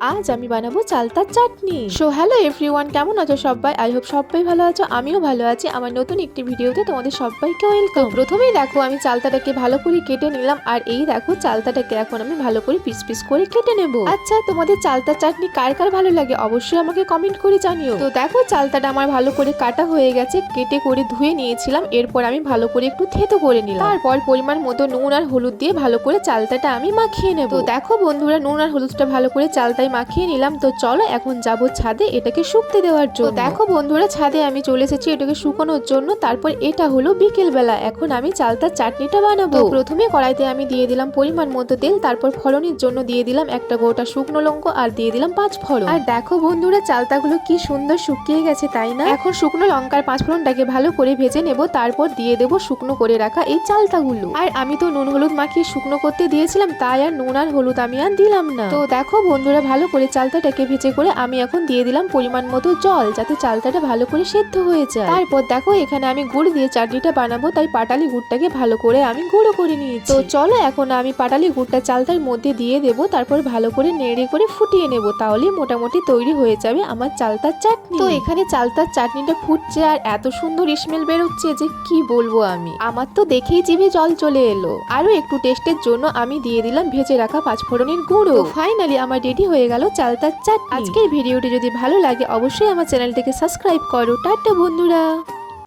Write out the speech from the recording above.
আজ আমি বানাবো চালতার চাটনি। সো হ্যালো এভরিওয়ান কেমন আছো সবাই? আই হোপ সবাই ভালো আছো, আমিও ভালো আছি। আমার নতুন একটি ভিডিওতে তোমাদের সবাইকে ওয়েলকাম প্রথমেই দেখো, আমি চালতাটাকে ভালো করে কেটে নিলাম, আর এই দেখো, চালতাটাকে এখন আমি ভালো করে পিস পিস করে কেটে নেব। আচ্ছা তোমাদের চালতার চাটনি কার কার ভালো লাগে অবশ্যই আমাকে কমেন্ট করে জানিও। তো দেখো, চালতাটা আমার ভালো করে কাটা হয়ে গেছে, কেটে করে ধুয়ে নিয়েছিলাম, এরপর আমি ভালো করে একটু থেতো করে নিলাম। তারপর পরিমাণ মতো নুন আর হলুদ দিয়ে ভালো করে চালতাটা আমি মাখিয়ে নেব। তো দেখো বন্ধুরা, নুন আর হলুদটা ভালো করে চালতায় মাখিয়ে নিলাম। তো চলো এখন যাব ছাদে এটাকে শুকতে দেওয়ার জন্য। দেখো বন্ধুরা ছাদে আমি চলে এসেছি এটাকে শুকানোর জন্য। তারপর এটা হলো বিকেল বেলা এখন আমি চালতার চাটনিটা বানাবো। প্রথমে কড়াইতে আমি দিয়ে দিলাম পরিমাণ মতো তেল তারপর ফলনের জন্য দিয়ে দিলাম একটা গোটা শুকনো লঙ্কা আর দিয়ে দিলাম পাঁচ ফলন আর দেখো বন্ধুরা চালতাগুলো কি সুন্দর শুকিয়ে গেছে তাই না? এখন শুকনো লঙ্কার পাঁচ ফোড়নটাকে ভালো করে ভেজে নেব তারপর দিয়ে দেব শুকনো করে রাখা এই চালতাগুলো। আর আমি তো নুন হলুদ মাখিয়ে শুকনো করতে দিয়েছিলাম তাই আর নুন আর হলুদ আমি আর দিলাম না। তো দেখো বন্ধুরা ভালো করে চালতাটাকে ভেজে করে আমি এখন দিয়ে দিলাম পরিমাণ মতো জল, যাতে চালতাটা ভালো করে সেদ্ধ হয়ে যায়। তারপর দেখো এখানে আমি গুড় দিয়ে চাটনিটা বানাবো, তাই পাটালি গুড়টাকে ভালো করে আমি গুঁড়ো করে নিয়েছি। তো চলো এখন আমি পাটালি গুড়টা চালতার মধ্যে দিয়ে দেবো, তারপর ভালো করে নেড়ে করে ফুটিয়ে নেব তাহলে মোটামুটি তৈরি হয়ে যাবে আমার চালতার চাটনি। তো এখানে চালতার চাটনিটা ফুটছে আর এত সুন্দর স্মেল বেরোচ্ছে যে কি বলব আমি। আমার তো দেখেই জিভে জল চলে এলো। আরও একটু টেস্টের জন্য আমি দিয়ে দিলাম ভেজে রাখা পাঁচফোড়নের গুঁড়ো। ফাইনালি আমার রেডি হয়ে গেল চালতার চাটনি। আজকের ভিডিওটি যদি ভালো লাগে, অবশ্যই আমার চ্যানেলটিকে সাবস্ক্রাইব করো। টাটা বন্ধুরা।